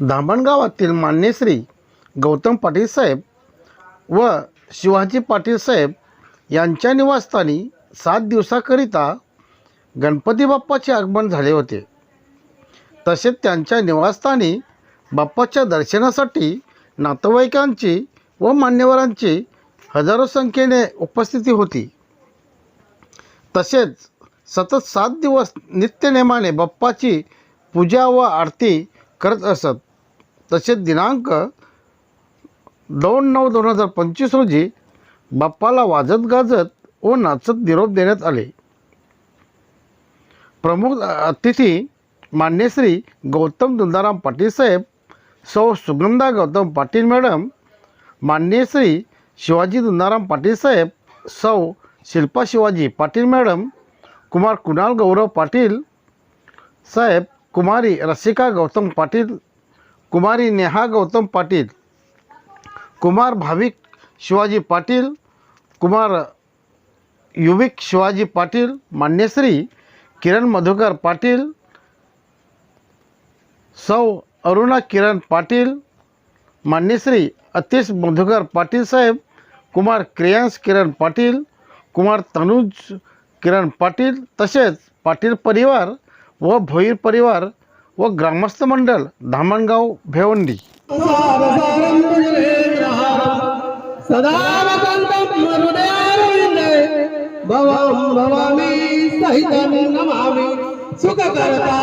धामणगावातील मान्यश्री गौतम पाटील साहेब व शिवाजी पाटील साहेब यांच्या निवासस्थानी सात दिवसाकरिता गणपती बाप्पाचे आगमन झाले होते. तसेच त्यांच्या निवासस्थानी बाप्पाच्या दर्शनासाठी नातेवाईकांची व मान्यवरांची हजारो संख्येने उपस्थिती होती. तसेच सतत सात दिवस नित्यनेमाने बाप्पाची पूजा व आरती करत असत. तसेच दिनांक दोन नऊ दोन हजार पंचवीस रोजी बाप्पाला वाजत गाजत व नाचत निरोप देण्यात आले. प्रमुख अतिथी मान्यश्री गौतम दुंदाराम पाटील साहेब सौ सुगंधा गौतम पाटील मॅडम मान्यश्री शिवाजी दुंदाराम पाटील साहेब सौ शिल्पा शिवाजी पाटील मॅडम कुमार कुणाल गौरव पाटील साहेब कुमारी रसिका गौतम पाटील कुमारी नेहा गौतम पाटील कुमार भाविक शिवाजी पाटील कुमार युविक शिवाजी पाटील मान्यश्री किरण मधुकर पाटील सौ अरुणा किरण पाटील मान्यश्री अतिश मधुकर पाटील साहेब कुमार क्रियांश किरण पाटील कुमार तनुज किरण पाटील तसेच पाटील परिवार व भोईर परिवार व ग्रामस्थ मंडळ धामणगाव भेवंडी सुख करता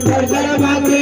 सर्जन बाबरे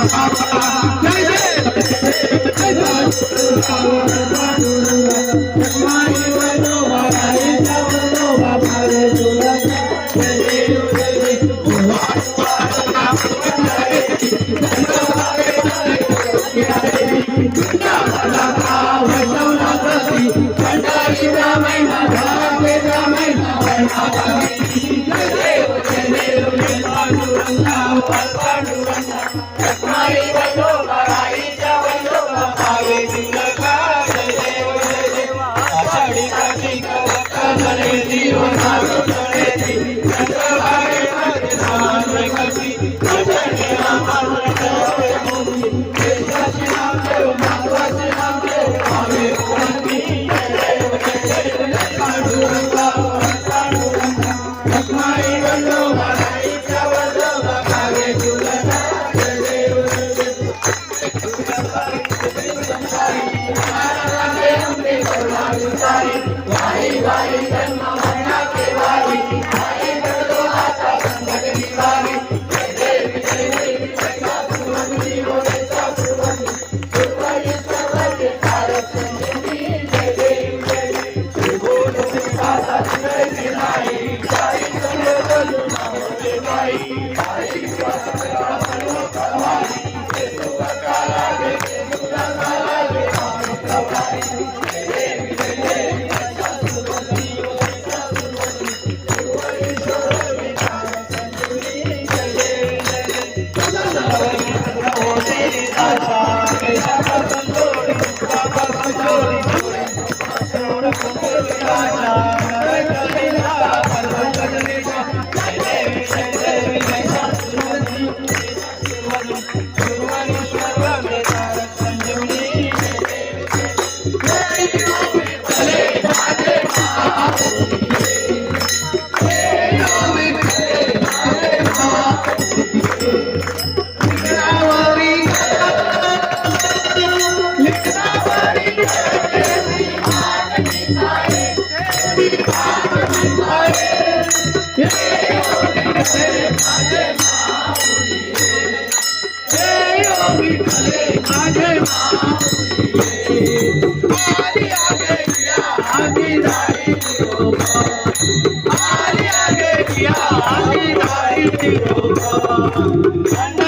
Thank you. आगे किया आगे दारी दिलों का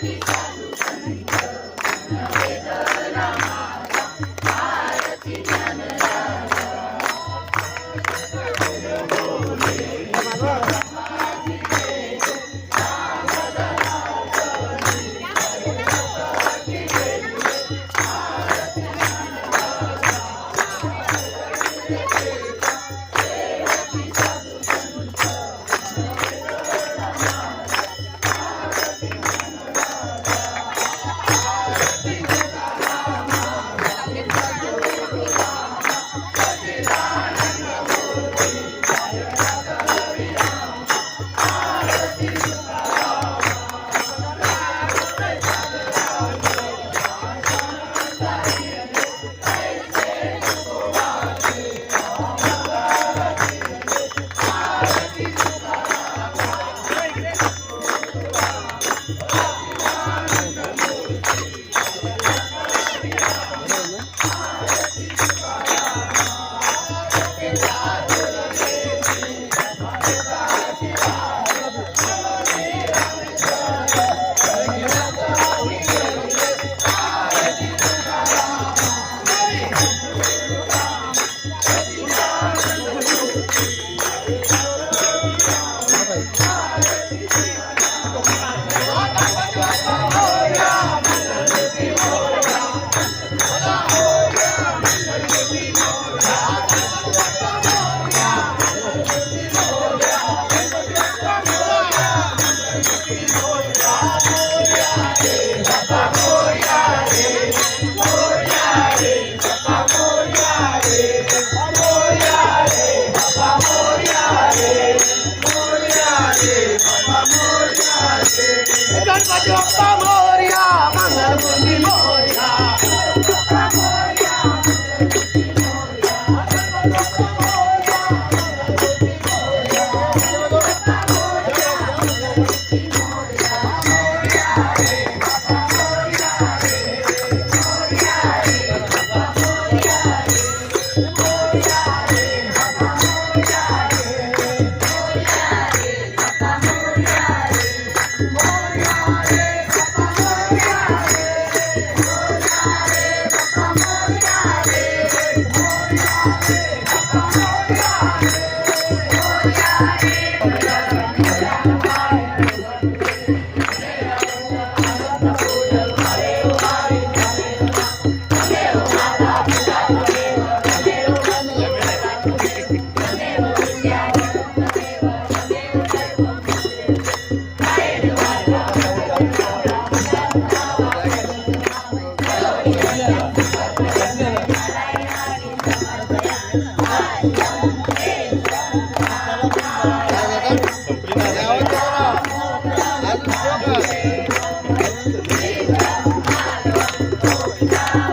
Yeah. Ganpati Bappa Raja uh, Krishna.